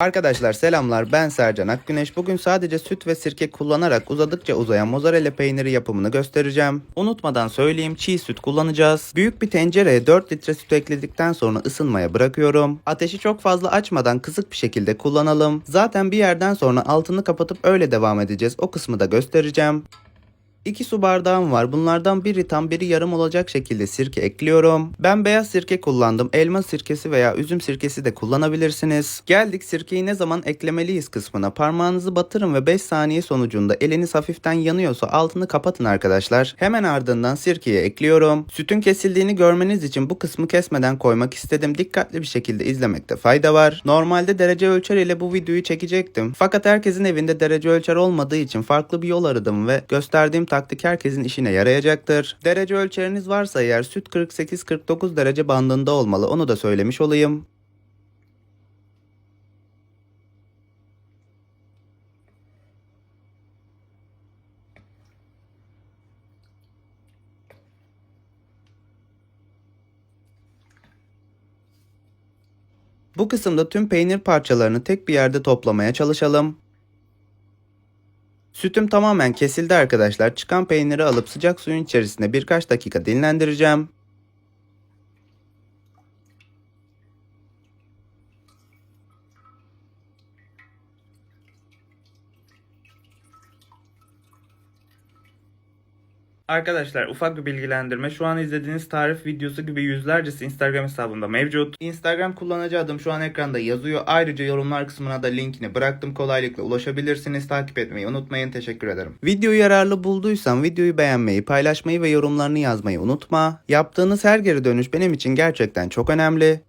Arkadaşlar selamlar ben Sercan Akgüneş. Bugün sadece süt ve sirke kullanarak uzadıkça uzayan mozzarella peyniri yapımını göstereceğim. Unutmadan söyleyeyim çiğ süt kullanacağız. Büyük bir tencereye 4 litre süt ekledikten sonra ısınmaya bırakıyorum. Ateşi çok fazla açmadan kısık bir şekilde kullanalım. Zaten bir yerden sonra altını kapatıp öyle devam edeceğiz. O kısmı da göstereceğim. 2 su bardağım var. Bunlardan biri tam biri yarım olacak şekilde sirke ekliyorum. Ben beyaz sirke kullandım. Elma sirkesi veya üzüm sirkesi de kullanabilirsiniz. Geldik sirkeyi ne zaman eklemeliyiz kısmına. Parmağınızı batırın ve 5 saniye sonucunda eliniz hafiften yanıyorsa altını kapatın arkadaşlar. Hemen ardından sirkeyi ekliyorum. Sütün kesildiğini görmeniz için bu kısmı kesmeden koymak istedim. Dikkatli bir şekilde izlemekte fayda var. Normalde derece ölçer ile bu videoyu çekecektim. Fakat herkesin evinde derece ölçer olmadığı için farklı bir yol aradım ve gösterdiğim taktik herkesin işine yarayacaktır. Derece ölçeriniz varsa eğer süt 48-49 derece bandında olmalı onu da söylemiş olayım. Bu kısımda tüm peynir parçalarını tek bir yerde toplamaya çalışalım. Sütüm tamamen kesildi arkadaşlar. Çıkan peyniri alıp sıcak suyun içerisinde birkaç dakika dinlendireceğim. Arkadaşlar ufak bir bilgilendirme. Şu an izlediğiniz tarif videosu gibi yüzlercesi Instagram hesabımda mevcut. Instagram kullanıcı adım şu an ekranda yazıyor. Ayrıca yorumlar kısmına da linkini bıraktım. Kolaylıkla ulaşabilirsiniz. Takip etmeyi unutmayın. Teşekkür ederim. Videoyu yararlı bulduysan videoyu beğenmeyi, paylaşmayı ve yorumlarını yazmayı unutma. Yaptığınız her geri dönüş benim için gerçekten çok önemli.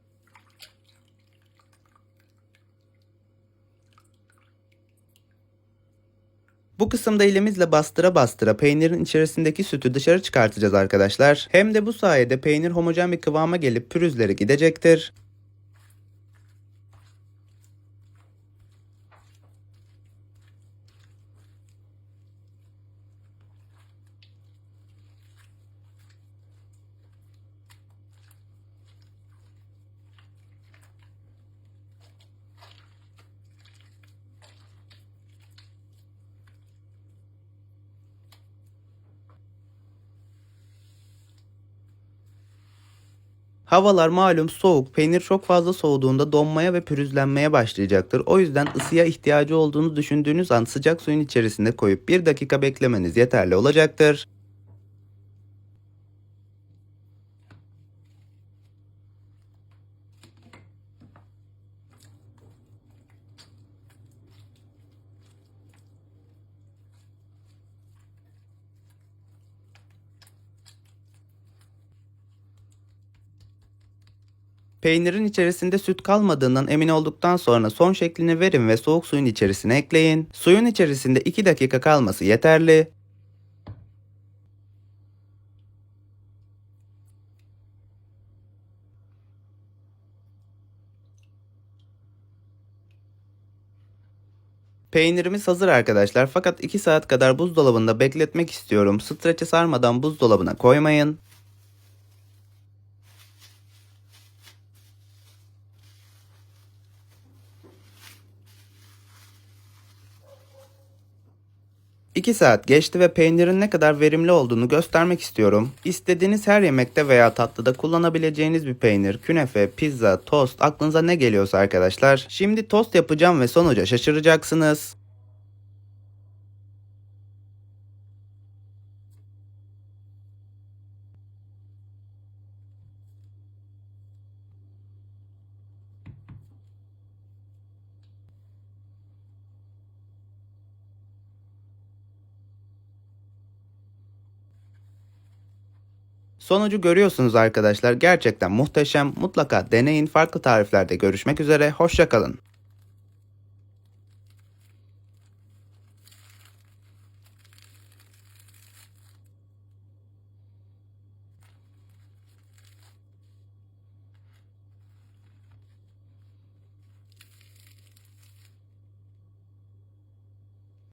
Bu kısımda elimizle bastıra bastıra peynirin içerisindeki sütü dışarı çıkartacağız arkadaşlar. Hem de bu sayede peynir homojen bir kıvama gelip pürüzleri gidecektir. Havalar malum soğuk. Peynir çok fazla soğuduğunda donmaya ve pürüzlenmeye başlayacaktır. O yüzden ısıya ihtiyacı olduğunu düşündüğünüz an sıcak suyun içerisinde koyup 1 dakika beklemeniz yeterli olacaktır. Peynirin içerisinde süt kalmadığından emin olduktan sonra son şeklini verin ve soğuk suyun içerisine ekleyin. Suyun içerisinde 2 dakika kalması yeterli. Peynirimiz hazır arkadaşlar fakat 2 saat kadar buzdolabında bekletmek istiyorum. Streçe sarmadan buzdolabına koymayın. İki saat geçti ve peynirin ne kadar verimli olduğunu göstermek istiyorum. İstediğiniz her yemekte veya tatlıda kullanabileceğiniz bir peynir, künefe, pizza, tost aklınıza ne geliyorsa arkadaşlar. Şimdi tost yapacağım ve sonuca şaşıracaksınız. Sonucu görüyorsunuz arkadaşlar. Gerçekten muhteşem. Mutlaka deneyin. Farklı tariflerde görüşmek üzere. Hoşçakalın.